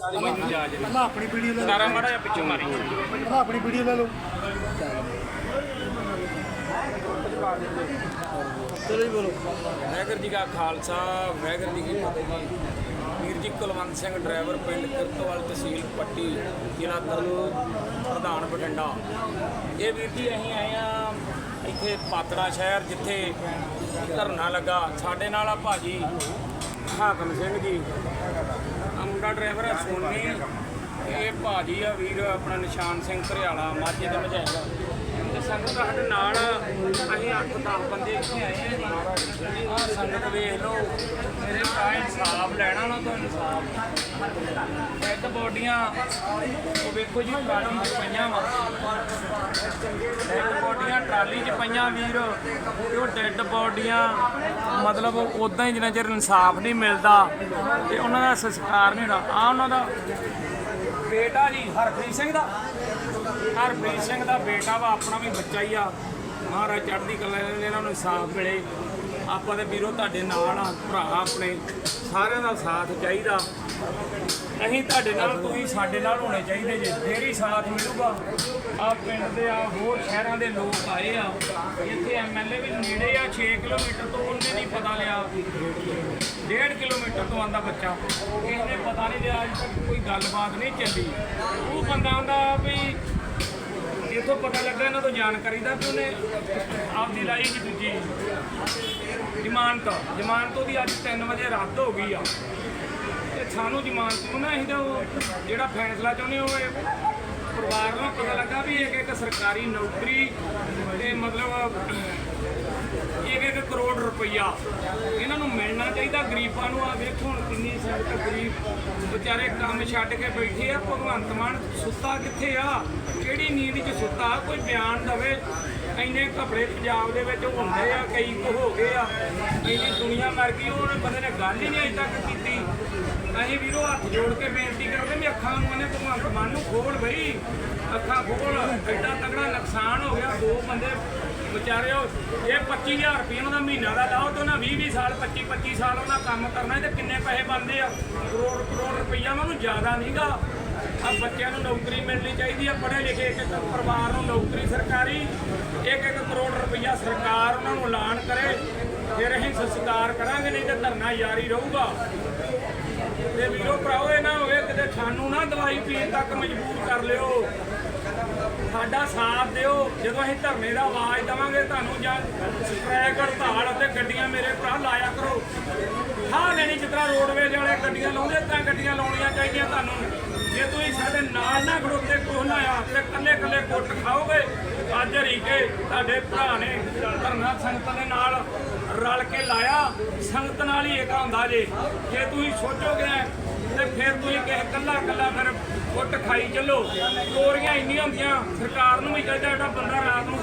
ਪਹਿਲਾਂ ਆਪਣੀ ਵੀਡੀਓ ਲੈ ਸਾਰਾ ਮਾੜਾ ਜਿਹਾ ਪਿੱਛੋਂ ਮਾਰੀ। ਪਹਿਲਾਂ ਆਪਣੀ ਵੀਡੀਓ ਲੈ ਲਓ। ਚਲੋ ਜੀ ਬੋਲੋ। ਵਾਹਿਗੁਰੂ ਜੀ ਕਾ ਖਾਲਸਾ ਵਾਹਿਗੁਰੂ ਜੀ ਕੀ ਫਤਿਹ ਜੀ। ਵੀਰ ਜੀ ਕੁਲਵੰਤ ਸਿੰਘ ਡਰਾਈਵਰ ਪਿੰਡ ਕਿਰਤਵਾਲ ਤਹਿਸੀਲ ਪੱਟੀ ਜ਼ਿਲ੍ਹਾ ਤਰਨੂ ਪ੍ਰਧਾਨ ਬਠਿੰਡਾ। ਇਹ ਵੀਰ ਜੀ ਅਸੀਂ ਆਏ ਆ ਇੱਥੇ ਪਾਤੜਾ ਸ਼ਹਿਰ ਜਿੱਥੇ ਧਰਨਾ ਲੱਗਾ। ਸਾਡੇ ਨਾਲ ਆ ਭਾਜੀ ਹਾਕਮ ਸਿੰਘ ਜੀ। ਆ ਮੁੰਡਾ ਡਰਾਈਵਰ ਆ ਸੋਨੀ ਇਹ ਭਾਜੀ ਆ ਵੀਰ, ਆਪਣਾ ਨਿਸ਼ਾਨ ਸਿੰਘ ਘਰਿਆਲਾ, ਮਾਝੇ ਦੇ ਮਝਾਏਗਾ ਤੇ ਸੰਗਤ ਸਾਡੇ ਨਾਲ 8-10 ਬੰਦੇ ਇੱਥੇ ਆਏ ਆ ਜੀ। ਆ ਸੰਗਤ ਵੇਖ ਲਓ, ਮੇਰੇ ਭਰਾ ਇਨਸਾਫ ਲੈਣਾ ਨਾ ਤੋਂ ਇਨਸਾਫ। ਇੱਕ ਬੋਡੀਆਂ, ਉਹ ਵੇਖੋ ਜੀ ਟਰਾਲੀ 'ਚ ਪਈਆਂ ਵਾ। ਡੈਡ ਬੋਡੀਆਂ, ਟਰਾਲੀ 'ਚ ਪਈਆਂ ਵੀਰ। ਤੇ ਉਹ ਡੈਡ ਬੋਡੀਆਂ, ਮਤਲਬ ਉਦਾਂ ਹੀ ਜਿੰਨਾ ਚਿਰ ਇਨਸਾਫ ਨਹੀਂ ਮਿਲਦਾ, ਤੇ ਉਹਨਾਂ ਦਾ ਸੰਸਕਾਰ ਨਹੀਂ ਹੁੰਦਾ ਆ ਉਹਨਾਂ ਦਾ ਬੇਟਾ ਜੀ, ਹਰਪ੍ਰੀਤ ਸਿੰਘ ਦਾ। ਹਰਪ੍ਰੀਤ ਸਿੰਘ ਦਾ ਬੇਟਾ ਵਾ, ਆਪਣਾ ਵੀ ਬੱਚਾ ਹੀ ਆ। ਮਹਾਰਾਜ ਚੜ੍ਹਦੀ ਕਲਾ ਦੇ ਇਹਨਾਂ ਨੂੰ ਇਨਸਾਫ ਮਿਲੇ। ਆਪਾਂ ਦੇ ਵੀਰੋ ਤੁਹਾਡੇ ਨਾਲ ਆ, ਭਰਾ ਆਪਣੇ, ਸਾਰਿਆਂ ਦਾ ਸਾਥ ਚਾਹੀਦਾ। ਅਸੀਂ ਤੁਹਾਡੇ ਨਾਲ, ਤੁਸੀਂ ਸਾਡੇ ਨਾਲ ਹੋਣੇ ਚਾਹੀਦੇ ਜੇ, ਫੇਰ ਹੀ ਸਾਥ ਮਿਲੂਗਾ। ਆ ਪਿੰਡ ਦੇ ਆ ਹੋਰ ਸ਼ਹਿਰਾਂ ਦੇ ਲੋਕ ਆਏ ਆ। ਇੱਥੇ ਐਮਐਲਏ ਵੀ ਨੇੜੇ ਆ 6 ਕਿਲੋਮੀਟਰ ਤੋਂ ਉਹਨੇ ਨਹੀਂ ਪਤਾ ਲਿਆ। 1.5 ਕਿਲੋਮੀਟਰ ਤੋਂ ਆਂਦਾ ਬੱਚਾ। ਕਿਸੇ ਨੇ ਪਤਾ ਨਹੀਂ ਲਿਆ, ਅੱਜ ਤੱਕ ਕੋਈ ਗੱਲਬਾਤ ਨਹੀਂ ਚੱਲੀ। ਉਹ ਬੰਦਾ ਆਂਦਾ ਵੀ ਇਥੋਂ ਪਤਾ ਲੱਗਾ ਇਹਨਾਂ ਤੋਂ ਜਾਣਕਾਰੀ ਦਾ ਕਿ ਉਹਨੇ ਆਪਦੀ ਲਾਈ ਜੀ ਦੂਜੀ ਜ਼ਮਾਨਤ। ਜ਼ਮਾਨਤ ਉਹਦੀ ਅੱਜ 3 ਵਜੇ ਰੱਦ ਹੋ ਗਈ ਆ। ਤੇ ਸਾਨੂੰ ਜ਼ਮਾਨਤ ਨੂੰ ਨਾ ਅਸੀਂ ਉਹ ਜਿਹੜਾ ਫੈਸਲਾ ਚਾਹੁੰਦੇ ਉਹ ਇਹ ਪਰਿਵਾਰ ਨੂੰ ਪਤਾ ਲੱਗਾ ਵੀ ਇੱਕ ਇੱਕ ਸਰਕਾਰੀ ਨੌਕਰੀ ਤੇ ਮਤਲਬ ਇੱਕ ਇੱਕ ਕਰੋੜ ਰੁਪਈਆ। ਇਹਨਾਂ ਨੂੰ ਮਿਲਣਾ ਚਾਹੀਦਾ। ਗਰੀਬਾਂ ਨੂੰ ਆ ਵੇਖੋ ਹੁਣ ਕਿੰਨੀ ਸੰਗਤ ਗਰੀਬ ਵਿਚਾਰੇ ਕੰਮ ਛੱਡ ਕੇ ਬੈਠੇ ਆ। ਭਗਵੰਤ ਮਾਨ ਸੁੱਤਾ ਕਿੱਥੇ ਆ? ਕਿਹੜੀ ਨੀਂਦ 'ਚ ਸੁੱਤਾ? ਕੋਈ ਬਿਆਨ ਦਵੇ? ਇੰਨੇ ਘਪੜੇ ਪੰਜਾਬ ਦੇ ਵਿੱਚ ਹੁੰਦੇ ਆ, ਕਈ ਕੁ ਹੋ ਗਏ ਆ। ਇੰਨੀ ਦੁਨੀਆ ਮਰ ਗਈ ਉਹਨੇ ਬੰਦੇ ਨੇ ਗੱਲ ਹੀ ਨਹੀਂ ਅਜੇ ਤੱਕ ਕੀਤੀ। ਅਸੀਂ ਵੀਰੋ ਹੱਥ ਜੋੜ ਕੇ ਬੇਨਤੀ ਕਰਦੇ ਵੀ ਅੱਖਾਂ ਨੂੰ ਉਹਨੇ ਭਗਵੰਤ ਮਾਨ ਨੂੰ ਖੋਲ ਬਈ। ਅੱਖਾਂ ਖੋਲ, ਐਡਾ ਤਗੜਾ ਨੁਕਸਾਨ ਹੋ ਗਿਆ। ਦੋ ਬੰਦੇ ਵਿਚਾਰੇ ਉਹ ਇਹ 25000 ਰੁਪਏ ਉਹਨਾਂ ਦਾ ਮਹੀਨਾ ਦਾ ਲਾਓ ਤੇ ਉਹਨਾਂ 20 20 ਸਾਲ 25 25 ਸਾਲ ਉਹਨਾਂ ਕੰਮ ਕਰਨਾ ਤੇ ਕਿੰਨੇ ਪੈਸੇ ਬਣਦੇ ਆ? ਕਰੋੜ ਕਰੋੜ ਰੁਪਈਆ ਉਹਨਾਂ ਨੂੰ ਜ਼ਿਆਦਾ ਨਹੀਂਗਾ। ਆ ਬੱਚਿਆਂ ਨੂੰ ਨੌਕਰੀ ਮਿਲਣੀ ਚਾਹੀਦੀ ਆ ਪੜ੍ਹੇ ਲਿਖੇ ਇੱਕ ਇੱਕ ਪਰਿਵਾਰ ਨੂੰ ਨੌਕਰੀ ਸਰਕਾਰੀ ਇੱਕ ਇੱਕ ਕਰੋੜ ਰੁਪਈਆ ਸਰਕਾਰ ਉਹਨਾਂ ਨੂੰ ਐਲਾਨ ਕਰੇ। ਫਿਰ ਅਸੀਂ ਸੰਸਕਾਰ ਕਰਾਂਗੇ, ਨਹੀਂ ਤੇ ਧਰਨਾ ਜਾਰੀ ਰਹੂਗਾ। ਤੇ ਵੀਰੋ, ਭਰਾਓ, ਇਹ ਨਾ ਹੋਵੇ ਕਿਤੇ ਸਾਨੂੰ ਨਾ ਦਵਾਈ ਪੀਣ ਤੱਕ ਮਜਬੂਰ ਕਰ ਲਿਓ। ਸਾਡਾ ਸਾਥ ਦਿਓ। ਜਦੋਂ ਅਸੀਂ ਧਰਨੇ ਦਾ ਆਵਾਜ਼ ਦਵਾਂਗੇ, ਤੁਹਾਨੂੰ ਜਾਂ ਸਟ੍ਰੈਕ ਹੜਤਾਲ ਅਤੇ ਗੱਡੀਆਂ ਮੇਰੇ ਭਰਾ ਲਾਇਆ ਕਰੋ। ਹਾਂ ਲੈਣੀ ਜਿਸ ਤਰ੍ਹਾਂ ਰੋਡਵੇਜ ਵਾਲੇ ਗੱਡੀਆਂ ਲਾਉਂਦੇ, ਤਾਂ ਗੱਡੀਆਂ ਲਾਉਣੀਆਂ ਚਾਹੀਦੀਆਂ ਤੁਹਾਨੂੰ। ਜੇ ਤੁਸੀਂ ਸਾਡੇ ਨਾਲ ਨਾ ਖੜੋਤੇ ਕੋਹ ਨਾ ਆ, ਤੇ ਕੱਲੇ ਕੱਲੇ ਕੁੱਟ ਖਾਓਗੇ। ਅੱਜ ਹਰੀਕੇ ਤੁਹਾਡੇ ਭਰਾ ਨੇ ਧਰਨਾ ਸੰਗਤ ਦੇ ਨਾਲ ਰਲ ਕੇ ਲਾਇਆ। ਸੰਗਤ ਨਾਲ ਹੀ ਏਕਾ ਹੁੰਦਾ ਜੇ। ਜੇ ਤੁਸੀਂ ਸੋਚੋਗੇ ਤੇ ਫਿਰ ਤੁਸੀਂ ਕਿਸੇ ਕੱਲਾ ਕੱਲਾ ਫਿਰ ਕੁੱਟ ਖਾਈ ਚੱਲੋ। ਚੋਰੀਆਂ ਇੰਨੀਆਂ ਹੁੰਦੀਆਂ, ਸਰਕਾਰ ਨੂੰ ਵੀ ਚਾਹੀਦਾ ਜਿਹੜਾ ਬੰਦਾ ਰਾਤ ਨੂੰ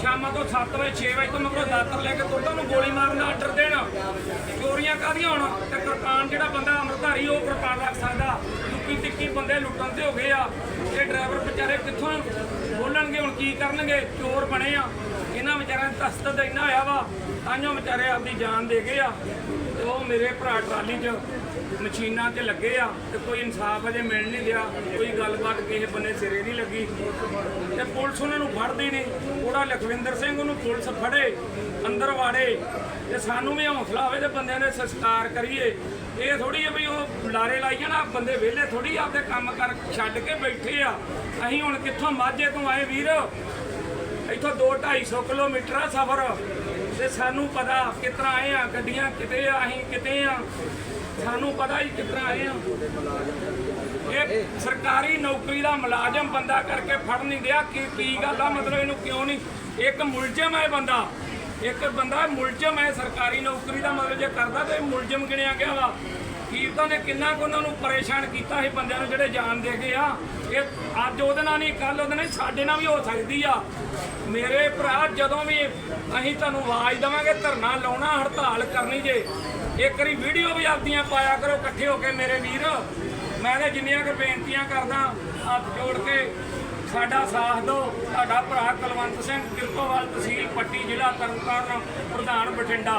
ਸ਼ਾਮਾਂ ਤੋਂ 7 ਵਜੇ 6 ਵਜੇ ਤੋਂ ਮਗਰੋਂ ਦਾਤਰ ਲੈ ਕੇ ਤੁਰਦਾ ਨੂੰ ਗੋਲੀ ਮਾਰਨ ਦਾ ਆਰਡਰ ਦੇਣ। ਚੋਰੀਆਂ ਕਾਹਦੀਆਂ ਹੋਣ? ਤੇ ਕਿਰਪਾਨ ਜਿਹੜਾ ਬੰਦਾ ਅਮਰਧਾਰੀ ਉਹ ਕਿਰਪਾਨ ਰੱਖ ਸਕਦਾ। ਲੁੱਕੀ ਟਿੱਕੀ ਬੰਦੇ ਲੁੱਟਣ ਤੇ ਹੋ ਗਏ ਆ। ਇਹ ਡਰਾਈਵਰ ਵਿਚਾਰੇ ਕਿੱਥੋਂ ਬੋਲਣਗੇ, ਹੁਣ ਕੀ ਕਰਨਗੇ? ਚੋਰ ਬਣੇ ਆ। ਇਹਨਾਂ ਵਿਚਾਰਿਆਂ ਦਾ ਤਸਤ ਇੰਨਾ ਹੋਇਆ ਵਾ ਤਾਂ ਜੋ ਵਿਚਾਰੇ ਆਪਦੀ ਜਾਨ ਦੇ ਗਏ ਆ। ਉਹ ਮੇਰੇ ਭਰਾ ਟਰਾਲੀ 'ਚ ਮਸ਼ੀਨਾਂ ਤੇ ਲੱਗੇ ਆ ਤੇ ਕੋਈ ਇਨਸਾਫ ਅਜੇ ਮਿਲ ਨਹੀਂ ਰਿਹਾ, ਕੋਈ ਗੱਲਬਾਤ ਕਿਸੇ ਬੰਨੇ ਸਿਰੇ ਨਹੀਂ ਲੱਗੀ। ਤੇ ਪੁਲਿਸ ਉਹਨਾਂ ਨੂੰ ਫੜਦੀ ਨਹੀਂ ਉਹਦਾ ਲਖਵਿੰਦਰ ਸਿੰਘ ਉਹਨੂੰ ਪੁਲਿਸ ਫੜੇ, ਅੰਦਰ ਵਾੜੇ ਤੇ ਸਾਨੂੰ ਵੀ ਹੌਸਲਾ ਹੋਵੇ ਤੇ ਬੰਦਿਆਂ ਦੇ ਸੰਸਕਾਰ ਕਰੀਏ। ਇਹ ਥੋੜੀ ਆ ਵੀ ਉਹ ਲਾਰੇ ਲਾਈ ਜਾਣਾ ਬੰਦੇ ਵਿਹਲੇ ਥੋੜੀ ਆਪਦੇ ਕੰਮ ਕਰ ਛੱਡ ਕੇ ਬੈਠੇ ਆ। ਅਸੀਂ ਹੁਣ ਕਿੱਥੋਂ ਮਾਝੇ ਤੋਂ ਆਏ ਵੀਰ? ਇੱਥੋਂ 2 250 ਕਿਲੋਮੀਟਰ ਆ ਸਫ਼ਰ। ਤੇ ਸਾਨੂੰ ਪਤਾ ਕਿਤਨਾ ਆਏ ਆ, ਗੱਡੀਆਂ ਕਿਤੇ ਆ, ਅਸੀਂ ਕਿਤੇ ਆ। ਸਾਨੂੰ ਪਤਾ ਹੀ ਕਿਤਨਾ ਆਏ ਆ। ਇਹ ਸਰਕਾਰੀ ਨੌਕਰੀ ਦਾ ਮੁਲਾਜ਼ਮ ਬੰਦਾ ਕਰਕੇ ਫੜ ਨਹੀਂ ਦਿਆ ਕੀ ਕੀ ਗੱਲ ਆ? ਮਤਲਬ ਇਹਨੂੰ ਕਿਉਂ ਨਹੀਂ? ਇੱਕ ਮੁਲਜ਼ਮ ਹੈ ਬੰਦਾ। ਇੱਕ ਬੰਦਾ ਮੁਲਜ਼ਮ ਹੈ ਸਰਕਾਰੀ ਨੌਕਰੀ ਦਾ ਮਤਲਬ ਜੇ ਕਰਦਾ ਤੇ ਇਹ ਮੁਲਜ਼ਮ ਗਿਣਿਆ ਗਿਆ ਵਾ। ਕੀਰਤਾਂ ਨੇ ਕਿੰਨਾ ਕੁ ਉਹਨਾਂ ਨੂੰ ਪਰੇਸ਼ਾਨ ਕੀਤਾ ਸੀ ਬੰਦਿਆਂ ਨੂੰ ਜਿਹੜੇ ਜਾਣ ਦੇ ਗਏ ਆ। ਇਹ ਅੱਜ ਉਹਦੇ ਨਾਲ ਨਹੀਂ ਕੱਲ ਉਹਦੇ ਨਾਲ ਸਾਡੇ ਨਾਲ ਵੀ ਹੋ ਸਕਦੀ ਆ। ਮੇਰੇ ਭਰਾ, ਜਦੋਂ ਵੀ ਅਸੀਂ ਤੁਹਾਨੂੰ ਆਵਾਜ਼ ਦੇਵਾਂਗੇ, ਧਰਨਾ ਲਾਉਣਾ, ਹੜਤਾਲ ਕਰਨੀ ਜੇ, ਇੱਕ ਵਾਰੀ ਵੀਡੀਓ ਵੀ ਆਪਦੀਆਂ ਪਾਇਆ ਕਰੋ ਇਕੱਠੇ ਹੋ ਕੇ ਮੇਰੇ ਵੀਰ। ਮੈਂ ਤਾਂ ਜਿੰਨੀਆਂ ਕੁ ਬੇਨਤੀਆਂ ਕਰਦਾ, ਹੱਥ ਜੋੜ ਕੇ ਸਾਡਾ ਸਾਥ ਦਿਓ। ਸਾਡਾ ਭਰਾ ਕੁਲਵੰਤ ਸਿੰਘ ਕਿਰਤੋਵਾਲ ਤਹਿਸੀਲ ਪੱਟੀ, ਜ਼ਿਲ੍ਹਾ ਤਰਨਤਾਰਨ, ਪ੍ਰਧਾਨ ਬਠਿੰਡਾ।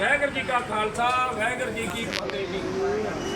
ਵਾਹਿਗੁਰੂ ਜੀ ਕਾ ਖਾਲਸਾ, ਵਾਹਿਗੁਰੂ ਜੀ ਕੀ ਫਤਿਹ। ਜੀ